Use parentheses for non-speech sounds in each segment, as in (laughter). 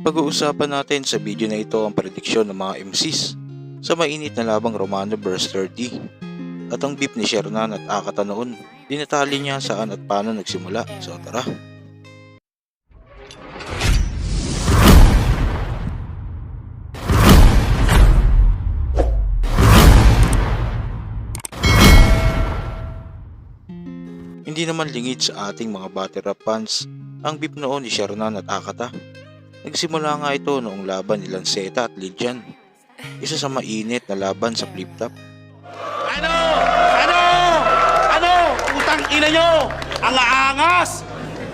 Pag-uusapan natin sa video na ito ang prediksyon ng mga MCs sa mainit na labang Romano vs 30 at ang beef ni Shernan at Akata noon. Dinatali niya saan at paano nagsimula. So tara. Hindi naman lingid sa ating mga battle rap fans ang beef noon ni Shernan at Akata. Nagsimula nga ito noong laban ni Lanceta at Lydian. Isa sa mainit na laban sa flip-top. Ano? Ano? Ano? Utang ina nyo! Ang aangas!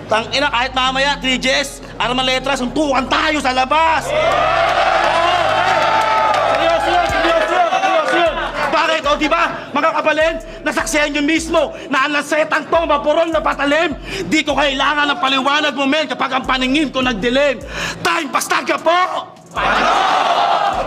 Tang ina kahit mamaya, 3Gs, arma letra, suntukan tayo sa labas! Seryoso di ba, mga kabalin, nasaksihan nyo mismo na ang lasetang to mapuron na patalim. Di ko kailangan ng paliwanag mo, men, kapag ang paningin ko nagdilim. Time, pastaga po! Oh!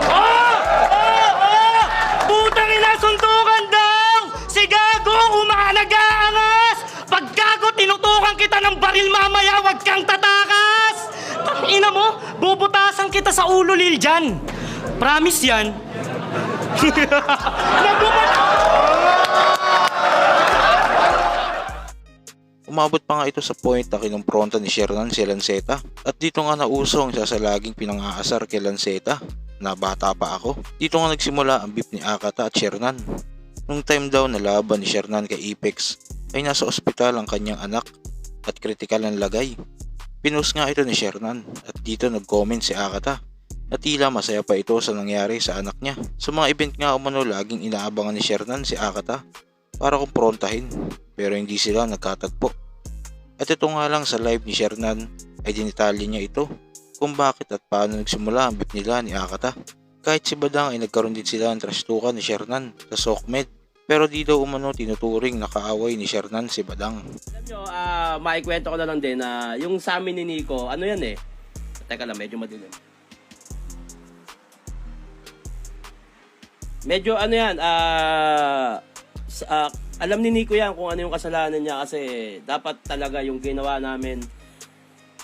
Oh! Putang ina, suntukan daw! Si Gago, umaanag-aangas! Pag Gago, tinutukan kita ng baril mamaya, wag kang tatakas! Tang ina mo, bubutasan kita sa ulo, Lil Jan. Promise yan. (laughs) Umabot pa nga ito sa point na kinumpronta ni Shernan si Lanceta at dito nga nauso ang sasalaging pinangaasar kay Lanceta na bata pa ako. Dito nga nagsimula ang beef ni Akata at Shernan. Nung time daw na laban ni Shernan kay Apex ay nasa ospital ang kanyang anak at kritikal ang lagay. Pinost nga ito ni Shernan at dito nag-comment si Akata at tila masaya pa ito sa nangyari sa anak niya. Sa mga event nga umano laging inaabangan ni Shernan si Akata para kumprontahin pero hindi sila nagkatagpo. At ito nga lang sa live ni Shernan ay dinitalye niya ito kung bakit at paano nagsimula ang beef nila ni Akata. Kahit si Badang ay nagkaroon din sila ng trastukan ni Shernan sa Sokmed pero di daw umano tinuturing na kaaway ni Shernan si Badang. Alam nyo, ah, maikwento ko na lang din na yung sa amin ni Nico, ano yan eh. Teka lang, medyo madilim. Medyo ano yan, ah, s- ah, alam ni Nico yan kung ano yung kasalanan niya kasi dapat talaga yung ginawa namin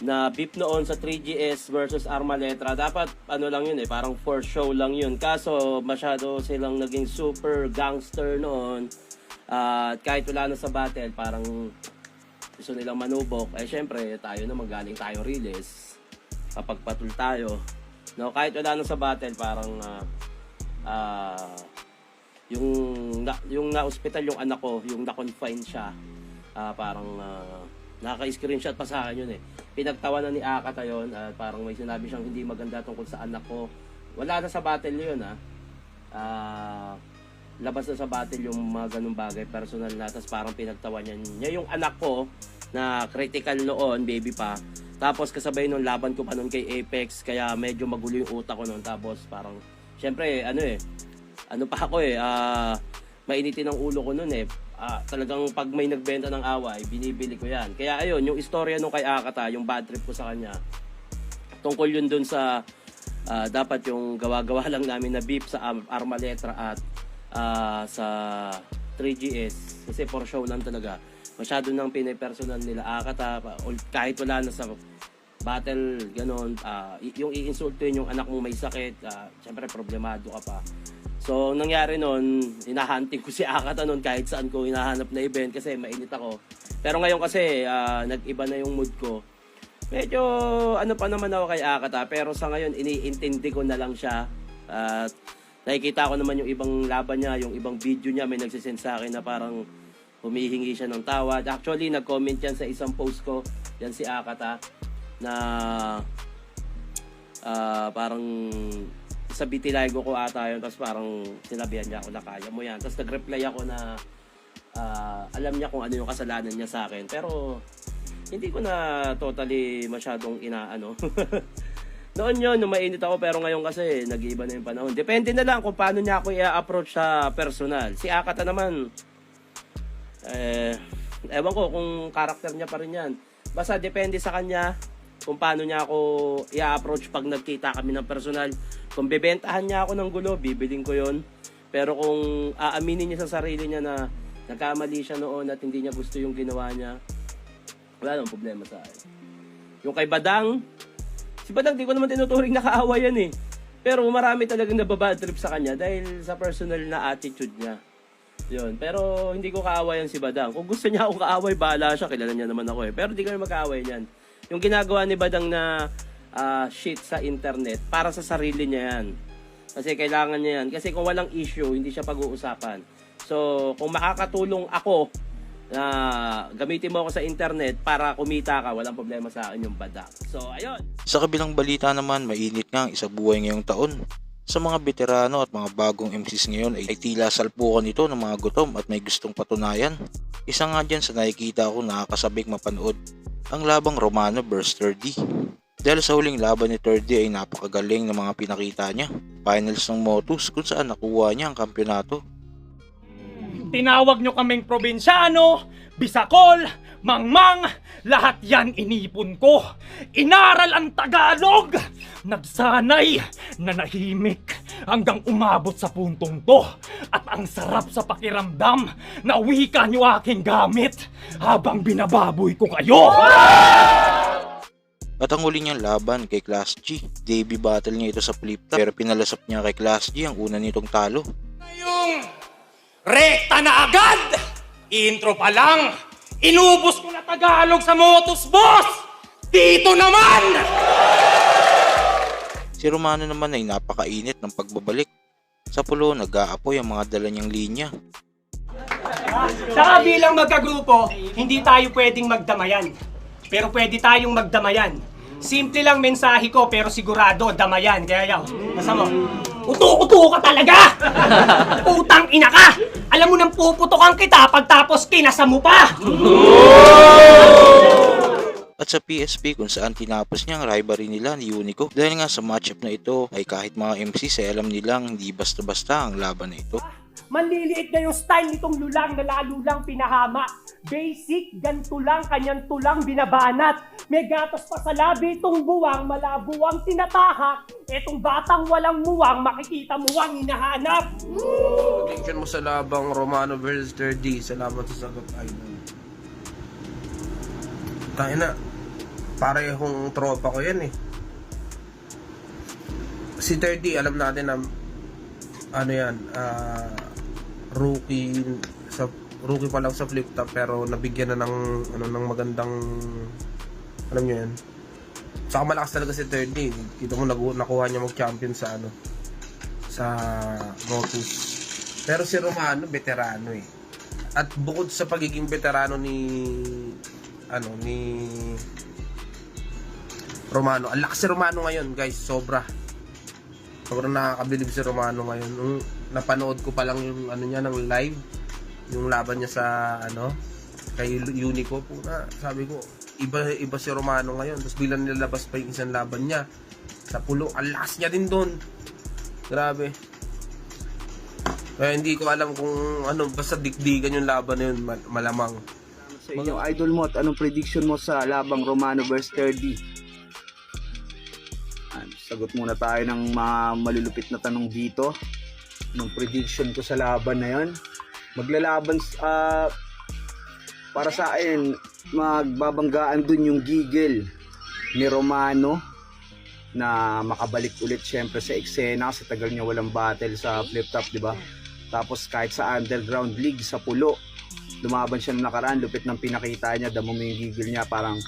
na beef noon sa 3GS versus Armaletra, dapat ano lang yun eh, parang for show lang yun. Kaso masyado silang naging super gangster noon. At kahit wala na sa battle, parang gusto nilang manubok. Eh syempre, tayo naman galing tayo release. Kapag patul tayo. No, kahit wala na sa battle, parang ah ah, yung na, yung na-hospital yung anak ko, yung na-confine siya. ah, parang ah, nakaka-screenshot pa sa akin yun eh. Pinagtawanan ni Akata yun at parang may sinabi siyang hindi maganda tungkol sa anak ko. Wala na sa battle yun ha. Ah, labas na sa battle yung mga ganung bagay, personal na. Tapos parang pinagtawa niya, niya yung anak ko na critical noon, baby pa. Tapos kasabay nung laban ko pa noon kay Apex, kaya medyo magulo yung utak ko noon. Tapos parang, syempre, ano eh, ano pa ako eh, ah, mainitin ang ulo ko noon eh. Ah, talagang pag may nagbenta ng away, binibili ko yan. Kaya ayun, yung istorya nung kay Akata, yung bad trip ko sa kanya, tungkol yun dun sa ah, dapat yung gawa-gawa lang namin na beef sa Ar- Armaletra at ah, sa 3GS kasi for show lang talaga masyado nang pinipersonal nila Akata kahit wala na sa battle ganon ah, y- yung iinsultuin yung anak mo may sakit ah, syempre problemado ka pa. So nangyari nun hinahunting ko si Akata nun kahit saan ko hinahanap na event kasi mainit ako. Pero ngayon kasi ah, nag-iba na yung mood ko. Medyo ano pa naman ako kay Akata pero sa ngayon iniintindi ko na lang siya. At nakikita ko naman yung ibang laban niya, yung ibang video niya may nagsisend sa akin na parang humihingi siya ng tawad. Actually, nag-comment yan sa isang post ko, yan si Akata na ah, parang sa Bitiligo ko ata yun tapos parang sinabihan niya ako na kaya mo yan. Tapos nag-reply ako na ah, alam niya kung ano yung kasalanan niya sa akin pero hindi ko na totally masyadong inaano. (laughs) Noon yun, nung ako, pero ngayon kasi, nag-iiba na yung panahon. Depende na lang kung paano niya ako i-approach sa personal. Si Akata naman, eh, ewan ko kung karakter niya pa rin yan. Basta depende sa kanya kung paano niya ako i-approach pag nagkita kami ng personal. Kung bebentahan niya ako ng gulo, bibiling ko yon. Pero kung aaminin niya sa sarili niya na nagkamali siya noon at hindi niya gusto yung ginawa niya, wala nang problema sa akin. Yung kay Badang, Si Badang, di ko naman tinuturing na kaaway yan eh. Pero marami talagang nababad trip sa kanya dahil sa personal na attitude niya. Yun. Pero hindi ko kaaway yan si Badang. Kung gusto niya akong kaaway, bahala siya. Kilala niya naman ako eh. Pero di kami magkaaway niyan. Yung ginagawa ni Badang na ah, shit sa internet, para sa sarili niya yan. Kasi kailangan niya yan. Kasi kung walang issue, hindi siya pag-uusapan. So, kung makakatulong ako na gamitin mo ako sa internet para kumita ka, walang problema sa akin yung Badang. So, ayun. Sa kabilang balita naman, mainit nga ang isa buhay ngayong taon. Sa mga veterano at mga bagong MCs ngayon ay, ay tila salpukan ito ng mga gutom at may gustong patunayan. Isa nga dyan sa nakikita ko nakakasabik mapanood, ang labang Romano vs 30. Dahil sa huling laban ni 30 ay napakagaling ng mga pinakita niya. Finals ng Motus kung saan nakuha niya ang kampyonato. Tinawag nyo kaming probinsyano, bisakol, mangmang, lahat yan inipon ko. Inaral ang Tagalog, nagsanay, nanahimik, hanggang umabot sa puntong to. At ang sarap sa pakiramdam na wika nyo aking gamit habang binababoy ko kayo. At ang huli niyang laban kay Class G, debut battle niya ito sa flip top pero pinalasap niya kay Class G ang una nitong talo. Yung rekta na agad! Intro pa lang, inubos ko na Tagalog sa Motos Boss! Dito naman! Si Romano naman ay napakainit ng pagbabalik. Sa pulo, nag-aapoy ang mga dala niyang linya. Saka bilang magkagrupo, hindi tayo pwedeng magdamayan. Pero pwede tayong magdamayan. Simple lang mensahe ko pero sigurado damayan. Kaya yaw, nasa mo. Uto-uto ka talaga! (laughs) Utang ina ka! Alam mo nang puputokan kita pagtapos kinasa mo pa! At sa PSP kung saan tinapos niya ang rivalry nila ni Unico. Dahil nga sa matchup na ito ay kahit mga MC ay alam nilang hindi basta-basta ang laban na ito. Manliliit na yung style nitong lulang na lalo lang pinahama. Basic, ganito lang, kanyang tulang binabanat. May gatas pa sa labi itong buwang, malabo ang tinatahak. Etong batang walang muwang, makikita mo ang hinahanap. Prediction mo sa labang Romano versus 30 sa laban sa Sagot Idol. Tayo na. Parehong tropa ko yan eh. Si 30, alam natin na ano yan, ah, rookie sa rookie pa lang sa flip top pero nabigyan na ng ano ng magandang alam niyo yan. Saka malakas talaga si 30. Kita mo nakuha niya mag-champion sa ano sa Motus. Pero si Romano, veterano eh. At bukod sa pagiging veterano ni ano ni Romano, ang lakas si Romano ngayon, guys, sobra. Sobrang nakakabilib si Romano ngayon. Nung napanood ko pa lang yung ano niya ng live, yung laban niya sa ano kay Unico po na sabi ko iba iba si Romano ngayon. Tapos bilang nilabas pa yung isang laban niya sa pulo. Ang lakas niya din doon grabe. Kaya hindi ko alam kung ano basta dikdikan yung laban na yun mal- malamang. Sa inyo, idol mo anong prediction mo sa labang Romano vs 30? Sagot muna tayo ng mga malulupit na tanong dito. Anong prediction ko sa laban na yon? Maglalaban, ah, para sa akin, magbabanggaan dun yung gigil ni Romano na makabalik ulit syempre sa eksena kasi tagal niya walang battle sa flip top, di ba? Tapos kahit sa underground league sa pulo, lumaban siya nung nakaraan, lupit ng pinakita niya, damo mo yung gigil niya, parang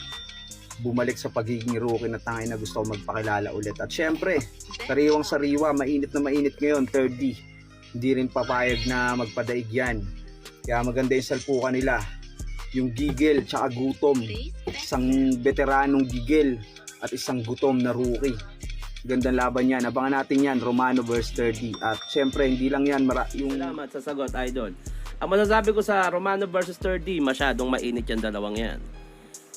bumalik sa pagiging rookie na tangay na gusto magpakilala ulit. At syempre, sariwang sariwa, mainit na mainit ngayon, 30. Hindi rin papayag na magpadaig yan. Kaya maganda yung salpukan nila. Yung gigil, tsaka gutom. Isang veteranong gigil at isang gutom na rookie. Gandang laban yan. Abangan natin yan, Romano vs 30. At syempre, hindi lang yan, mara- yung Salamat sa sagot, Idol. Ang masasabi ko sa Romano versus 30, masyadong mainit yung dalawang yan.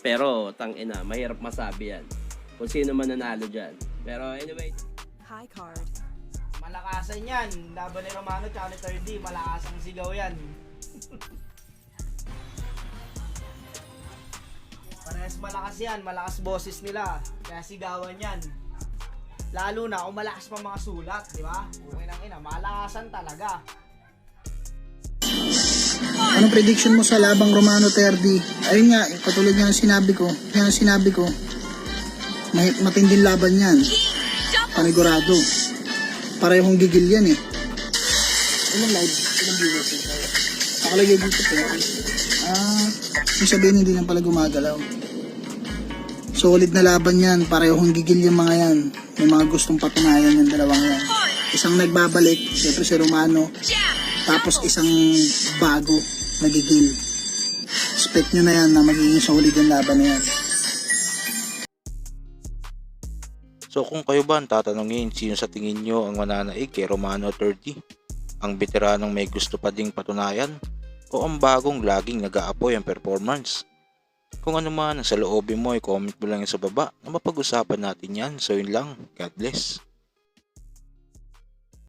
Pero, tang ina, mahirap masabi yan. Kung sino man nanalo dyan. Pero anyway, High card. Malakasan yan. Laban ni Romano tsaka ni 30. Malakas ang sigaw yan. (laughs) Parehas malakas yan. Malakas boses nila. Kaya sigawan yan. Lalo na kung malakas pa mga sulat, di ba? Okay lang ina. Malakasan talaga. Anong prediction mo sa labang Romano 30? Ayun nga, katulad nga ng sinabi ko, nga ng sinabi ko, May, matinding laban yan. Panigurado. Parehong gigil yan eh. Ilang live? Ilang viewers yun? Nakalagay dito po. Ah, yung sabihin hindi lang pala gumagalaw. Solid na laban yan. Parehong gigil yung mga yan. May mga gustong patunayan yung dalawang yan. Isang nagbabalik, siyempre si Romano. Tapos isang bago, nagigil. Expect nyo na yan na magiging solid yung laban na yan. So kung kayo ba ang tatanungin sino sa tingin nyo ang mananaig kay Romano 30? Ang veteranong may gusto pa ding patunayan? O ang bagong laging nag-aapoy ang performance? Kung ano man ang sa loobin mo, i-comment mo lang sa baba na mapag-usapan natin yan. So yun lang. God bless.